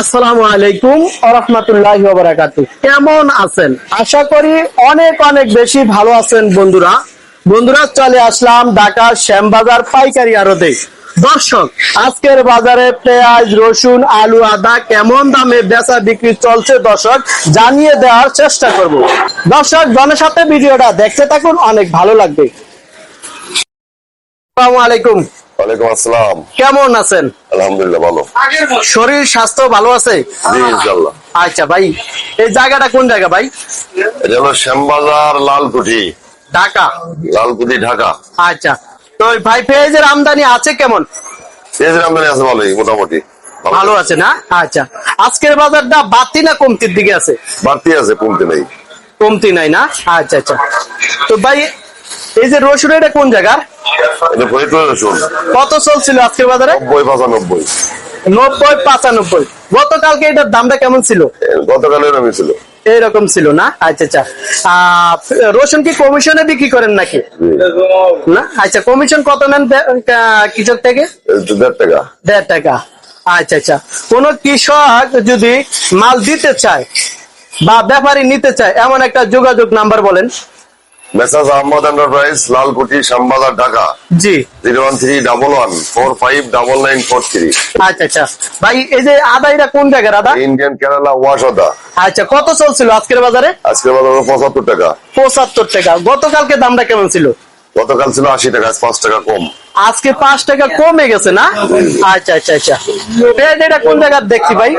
আসসালামু আলাইকুম রহমতুল্লাহ বারাকাতু কেমন আছেন? আশা করি অনেক অনেক বেশি ভালো আছেন বন্ধুরা। বন্ধুরা, চলে আসলাম শ্যামবাজার পাইকারি দর্শক, আজকের বাজারে পেঁয়াজ, রসুন, আলু, আদা কেমন দামে বেচা বিক্রি চলছে দর্শক, জানিয়ে দেওয়ার চেষ্টা করব। দর্শক, জনের সাথে ভিডিওটা দেখতে থাকুন, অনেক ভালো লাগবে। আসসালামু আলাইকুম। ওয়ালাইকুম আসসালাম। কেমন আছেন? আলহামদুলিল্লাহ ভালো। শরীর স্বাস্থ্য ভালো আছে? আচ্ছা ভাই এই জায়গাটা কোন জায়গা ভাই? এটা হলো শ্যামবাজার লালকুঠি। ঢাকা। লালকুঠি ঢাকা। আচ্ছা তো ওই ভাই পেঁয়াজের আমদানি আছে কেমন? পেঁয়াজের আমদানি আছে ভালোই মোটামুটি। ভালো আছে না? আচ্ছা আজকের বাজারটা বাড়তি না কমতির দিকে আছে? বাড়তি আছে কমতি নাই। কমতি নাই না? আচ্ছা আচ্ছা। তো ভাই এই যে রসুন এটা কোন জায়গার? কত চলছিল আজকের বাজারে? নব্বই পঁচানব্বই। নব্বই পাঁচানব্বই। গতকালকে এটার দামটা কেমন ছিল? ছিল। এইরকম ছিল না? আচ্ছা আচ্ছা। রসুন কি কমিশনে বিক্রি করেন নাকি? না? আচ্ছা কমিশন কত নেন কৃষক থেকে? দেড় টাকা। দেড় টাকা। আচ্ছা আচ্ছা। কোন কৃষক যদি মাল দিতে চায় বা ব্যাপারী নিতে চায় এমন একটা যোগাযোগ নাম্বার বলেন। Messrs Ahmad enterprise Lalkuthi Shyambazar Dhaka. জি। Zero one three double one four five double nine four three. আচ্ছা আচ্ছা। ভাই এই যে আদা এটা কোন জায়গার আদা? ইন্ডিয়ান কেরালা ওয়াশ আদা আচ্ছা কত চলছিল আজকের বাজারে? আজকের বাজার পঁচাত্তর টাকা। পঁচাত্তর টাকা। গতকালকে দামটা কেমন ছিল? গতকাল ছিল আশি টাকা পাঁচ টাকা কম। আজকে পাঁচ টাকা কমে গেছে না? আচ্ছা আচ্ছা আচ্ছা। পেঁয়াজ এটা কোন জায়গার দেখছি ভাই?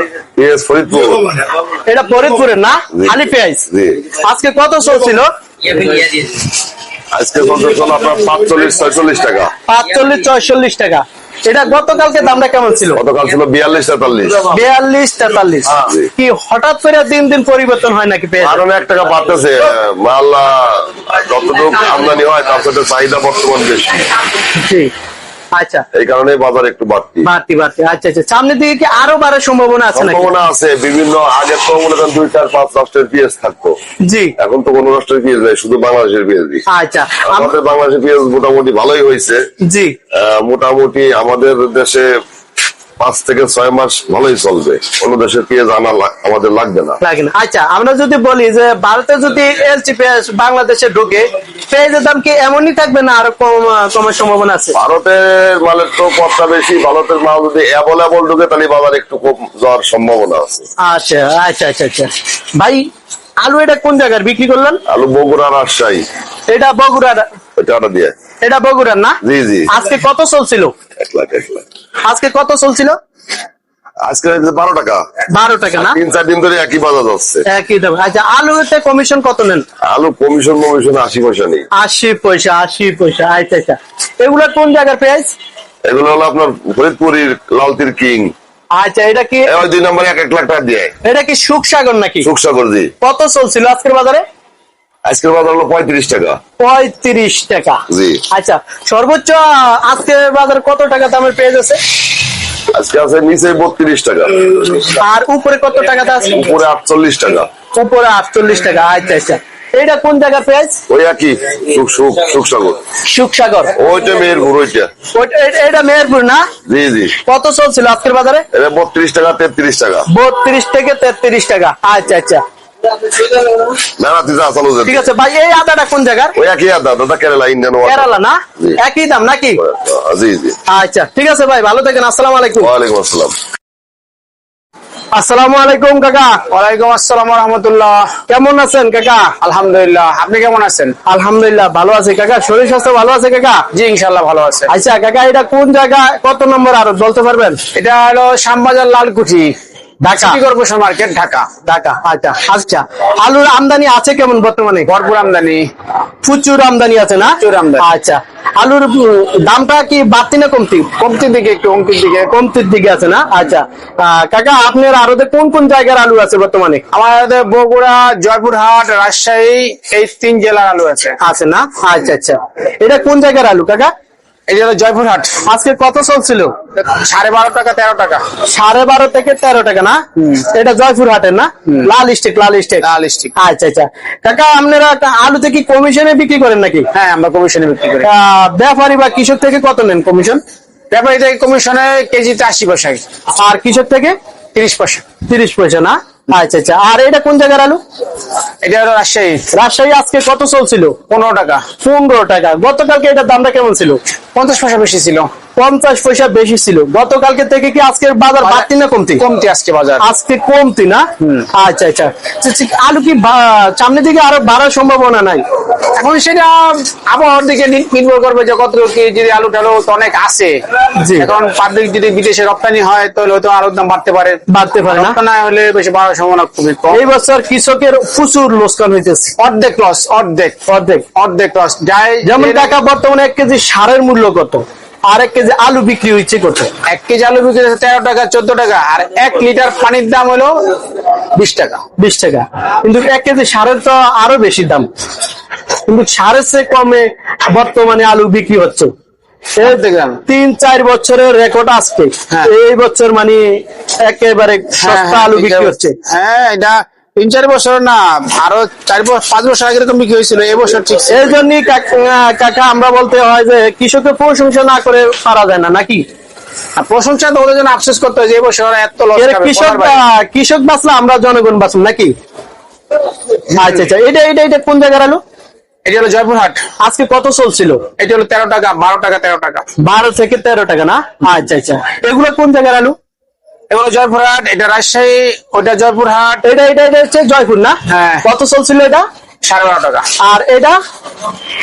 ফরিদপুর। এটা ফরিদপুরের না। আলি পেঁয়াজ আজকে কত চলছিল? আজকে চলছে আপনার? পাঁচচল্লিশ ছয়চল্লিশ টাকা। পাঁচচল্লিশ ছয়চল্লিশ টাকা। এটা গতকালকে দামটা কেমন ছিল? গতকাল ছিল বিয়াল্লিশ তেতাল্লিশ। বিয়াল্লিশ তেতাল্লিশ। জি। কি হঠাৎ করে দিন দিন পরিবর্তন হয় নাকি কারণ এক টাকা বাড়তেছে। মাল আহ, যতটুকু আমদানি হয় তার সাথে চাহিদা বর্তমান বেশি। জি। আচ্ছা। এই কারণে বাজার একটু বাড়তি। বাড়তি বাড়তি। আচ্ছা আচ্ছা। সামনের দিকে কি আরও বাড়ার সম্ভাবনা আছে সম্ভাবনা আছে। বিভিন্ন আগে তো মনে করেন দুই চার পাঁচ রাষ্ট্রের পিএস থাকতো। জি। এখন তো কোনো রাষ্ট্রের নেই শুধু বাংলাদেশের আচ্ছা। আমাদের বাংলাদেশের মোটামুটি ভালোই হয়েছে। জি। মোটামুটি আমাদের দেশে পাঁচ থেকে ছয় মাস ভালোই চলবে। অন্য দেশের পেঁয়াজ আনা আমাদের লাগবে না। লাগে না। আচ্ছা আমরা যদি বলি যে ভারতে যদি এলচি পেঁয়াজ বাংলাদেশে ঢুকে পেঁয়াজের দাম কি এমনই থাকবে না আরও কম কমার সম্ভাবনা আছে? ভারতের মালের তো পথটা বেশি ভারতের মাল যদি অ্যাভেলেবল ঢুকে তাহলে বাজার একটু কম যাওয়ার সম্ভাবনা আছে। আচ্ছা আচ্ছা আচ্ছা আচ্ছা। ভাই আলু এটা কোন জায়গার? বিক্রি করলেন? আলু বগুড়া রাজশাহী। এটা ওইটা দিয়ে। এটা বগুড়ার না? জি জি। আজকে কত চলছিল? এক লাখ এক লাখ। আজকে কত চলছিল? আজকে বারো টাকা। বারো টাকা না? তিন চার দিন ধরে একই বাজার যাচ্ছে একই দাম। আচ্ছা আলুতে কমিশন কত নেন? আলু কমিশন কমিশন আশি পয়সা নেই। আশি পয়সা আশি পয়সা আচ্ছা আচ্ছা। এগুলো কোন জায়গার পেঁয়াজ এগুলো হলো আপনার ফরিদপুরের লালতির কিং। আচ্ছা এটা কি দুই নম্বরে এক এক লাখ টাকা দিয়ে। এটা কি সুখসাগর নাকি? সুখসাগর জি। কত চলছিল আজকের বাজারে? আজকের বাজার হলো পঁয়ত্রিশ টাকা। পঁয়ত্রিশ টাকা। জি। আচ্ছা সর্বোচ্চ বাজারে কত টাকা দামের পেঁয়াজ আছে? আজকে আছে নিচে বত্রিশ টাকা। আর উপরে কত টাকাটা আছে? উপরে আটচল্লিশ টাকা। উপরে আটচল্লিশ টাকা আচ্ছা আচ্ছা। এটা কোন জায়গার পেঁয়াজ ওই একই সুখ সুখ সুখসাগর। সুখসাগর। ওইটা মেয়ের ঘুর ওইটা এটা মেহেরপুর না? জি জি। কত চলছিল আজকের বাজারে? এটা বত্রিশ টাকা তেত্রিশ টাকা। বত্রিশ থেকে তেত্রিশ টাকা। আচ্ছা আচ্ছা। না না তুই যা চালু ঠিক আছে ভাই এই আদাটা কোন জায়গার? ওই একই আদা দাদা কেরালা ইন্ডিয়ান কেরালা না? একই দাম নাকি? জি জি। আচ্ছা ঠিক আছে ভাই ভালো থাকেন আসসালামু আলাইকুম। ওয়ালাইকুম আসসালাম। আসসালামু আলাইকুম কাকা। ওয়ালাইকুম আসসালাম রহমতুল্লাহ। কেমন আছেন কাকা? আলহামদুলিল্লাহ আপনি কেমন আছেন? আলহামদুলিল্লাহ ভালো আছে কাকা। শরীর স্বাস্থ্য ভালো আছে কাকা? জি ইনশাল্লাহ ভালো আছে। আচ্ছা কাকা এটা কোন জায়গা কত নম্বর আরও বলতে পারবেন? এটা হলো Shyambazar Lalkuthi. Dhaka. Corporation market Dhaka. Dhaka আচ্ছা আচ্ছা। আলুর আমদানি আছে কেমন বর্তমানে? ভরপুর আমদানি। প্রচুর আমদানি আছে না? প্রচুর আমদানি। আচ্ছা। আলুর দামটা কি বাড়তি না কমতি? কমতির দিকে একটু কমতির দিকে। কমতির দিকে আছে না? আচ্ছা। কাকা আপনার আরোতে কোন কোন জায়গার আলু আছে বর্তমানে? আমাদের বগুড়া জয়পুরহাট রাজশাহী এই তিন জেলার আলু আছে। আছে না? আচ্ছা আচ্ছা। এটা কোন জায়গার আলু কাকা? এই হলো জয়পুরহাট। আজকে কত চলছিল সাড়ে বারো টাকা তেরো টাকা। সাড়ে বারো থেকে তেরো টাকা না? এটা জয়পুর হাটের না লাল স্টিক লাল স্টিক। লাল স্টিক। আচ্ছা আচ্ছা। কাকা আপনারা আলুতে কি কমিশনে বিক্রি করেন নাকি? হ্যাঁ আমরা কমিশনে বিক্রি করি। ব্যাপারী বা কৃষক থেকে কত নেন কমিশন? ব্যাপারী থেকে কমিশনে কেজিতে আশি পয়সা। আর কৃষক থেকে? তিরিশ পয়সা। তিরিশ পয়সা না? আচ্ছা আচ্ছা। আর এটা কোন জায়গার আলু? এটা হলো রাজশাহী। রাজশাহী আজকে কত চলছিল? পনেরো টাকা। পনেরো টাকা। গতকালকে এটার দামটা কেমন ছিল? পঞ্চাশ পয়সা বেশি ছিল। পঞ্চাশ পয়সা বেশি ছিল। গতকালকে থেকে কি আজকের বাজার বাড়তি না কমতি? কমতি আজকে বাজার। আজকে কমতি না? আচ্ছা আচ্ছা। আলু কি সামনের দিকে আরও বাড়ার সম্ভাবনা নাই? এখন সেটা আবহাওয়ার দিকে নির্ভর করবে যে কত কি যদি আলু টালু তো অনেক আছে। এখন পাবলিক যদি বিদেশে রপ্তানি হয় তাহলে হয়তো আলুর দাম বাড়তে পারে। বাড়তে পারে না? রপ্তানি হলে বেশি বাড়ার সম্ভাবনা খুবই কম। এই বছর কৃষকের প্রচুর লোকসান হইতেছে। অর্ধেক লস অর্ধেক। অর্ধেক। অর্ধেক লস যাই যেমন টাকা বর্তমানে এক কেজি সারের মূল্য কত? আর এক কেজি আলু বিক্রি হচ্ছে কত এক কেজি আলু বিক্রি হচ্ছে তেরো টাকা চোদ্দ টাকা আর এক লিটার পানির দাম হলো বিশ টাকা। বিশ টাকা। কিন্তু এক কেজি সারের তো আরও বেশি দাম। কিন্তু সারের চেয়ে কমে বর্তমানে আলু বিক্রি হচ্ছে। তিন চার বছরের রেকর্ড আজকে। হ্যাঁ। এই বছর মানে একেবারে সস্তা আলু বিক্রি হচ্ছে। হ্যাঁ এটা তিন চার বছর না আরও চার বছর পাঁচ বছর আগে এরকম বিক্রি হয়েছিল এবছর ঠিক এই জন্যই কাকা আমরা বলতে হয় যে কৃষকের প্রশংসা না করে পারা যায় না নাকি? আর প্রশংসা তো ওদের জন্য আফসোস করতে হয় যে এবছর এত কৃষক কৃষক বাঁচলে আমরা জনগণ বাঁচলাম নাকি? আচ্ছা আচ্ছা এটা এটা এটা কোন জায়গার আলু? এটা হলো জয়পুরহাট। আজকে কত চলছিল? এটা হলো তেরো টাকা বারো টাকা তেরো টাকা। বারো থেকে তেরো টাকা না? আচ্ছা আচ্ছা। এগুলো কোন জায়গার আলু? এগুলো জয়পুরহাট এটা রাজশাহী ওটা জয়পুরহাট। এটা এটা এটা হচ্ছে জয়পুর না? হ্যাঁ। কত চলছিল এটা? সাড়ে বারো টাকা। আর এটা?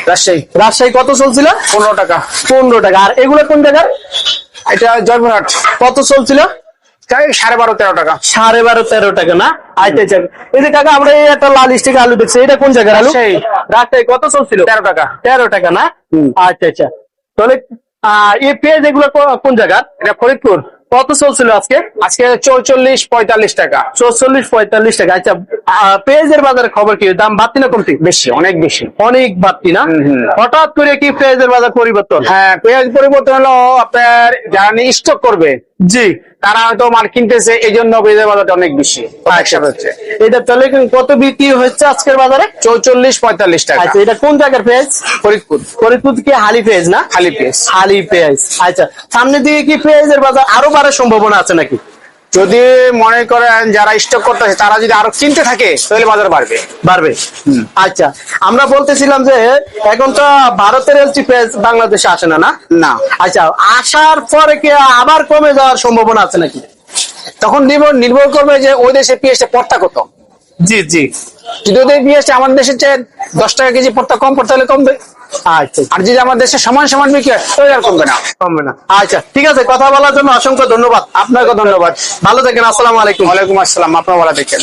রাজশাহী। রাজশাহী কত চলছিল? পনেরো টাকা। পনেরো টাকা। আর এগুলো কোন জায়গার? এটা জয়পুরহাট। কত চলছিল? সাড়ে বারো তেরো টাকা। সাড়ে বারো তেরো টাকা না? আচ্ছা আচ্ছা। এই যে কাকা আমরা এই একটা লাল স্টিক আলু দেখছি। এটা কোন জায়গার আলু? রাজশাহী। কত চলছিল? তেরো টাকা। তেরো টাকা না? আচ্ছা আচ্ছা। তাহলে আহ, এই পেঁয়াজ এগুলো কোন জায়গার? এটা ফরিদপুর। কত চলছিল আজকে? আজকে চৌচল্লিশ পঁয়তাল্লিশ টাকা। চৌচল্লিশ পঁয়তাল্লিশ টাকা। আচ্ছা পেঁয়াজের বাজারে খবর কি? দাম বাড়তি না কমতি? বেশি অনেক বেশি। অনেক বাড়তি না। হঠাৎ করে কি পেঁয়াজের বাজার পরিবর্তন? হ্যাঁ পেঁয়াজ পরিবর্তন হলো আপনার জানি স্টক করবে জি তারা হয়তো মাল কিনতেছে এই জন্য বাজারটা অনেক বেশি হচ্ছে। এটা তাহলে কত বিক্রি হচ্ছে আজকের বাজারে? চৌচল্লিশ পঁয়তাল্লিশ টাকা। আচ্ছা এটা কোন জায়গার পেঁয়াজ? ফরিদপুর। ফরিদপুর কি হালি পেঁয়াজ না? হালি পেঁয়াজ। হালি পেঁয়াজ আচ্ছা। সামনের দিকে কি পেঁয়াজের বাজার আরও বাড়ার সম্ভাবনা আছে নাকি? যদি মনে করেন যারা স্টক করতেছে তারা যদি আরও কিনতে থাকে তাহলে বাজার বাড়বে। বাড়বে। আচ্ছা আমরা বলতেছিলাম যে এখন তো ভারতের এলচি পেঁয়াজ বাংলাদেশে আসে না না? না। আচ্ছা আসার পরে কি আবার কমে যাওয়ার সম্ভাবনা আছে নাকি? তখন নির্ভর নির্ভর করবে যে ওই দেশে পেঁয়াজটা পড়তা কত। জি জি। যদি ওদের পেঁয়াজটা আমাদের দেশের চেয়ে দশ টাকা কেজি পড়তা কম পড়তে হলে কমবে। আচ্ছা আর যদি আমার দেশে সমান সমান বিক্রি হয় তাহলে আর কমবে না। কমবে না। আচ্ছা ঠিক আছে কথা বলার জন্য অসংখ্য ধন্যবাদ। আপনাকে ধন্যবাদ। ভালো থাকেন আসসালামু আলাইকুম। ওয়ালাইকুম আসসালাম আপনার ভালো দেখেন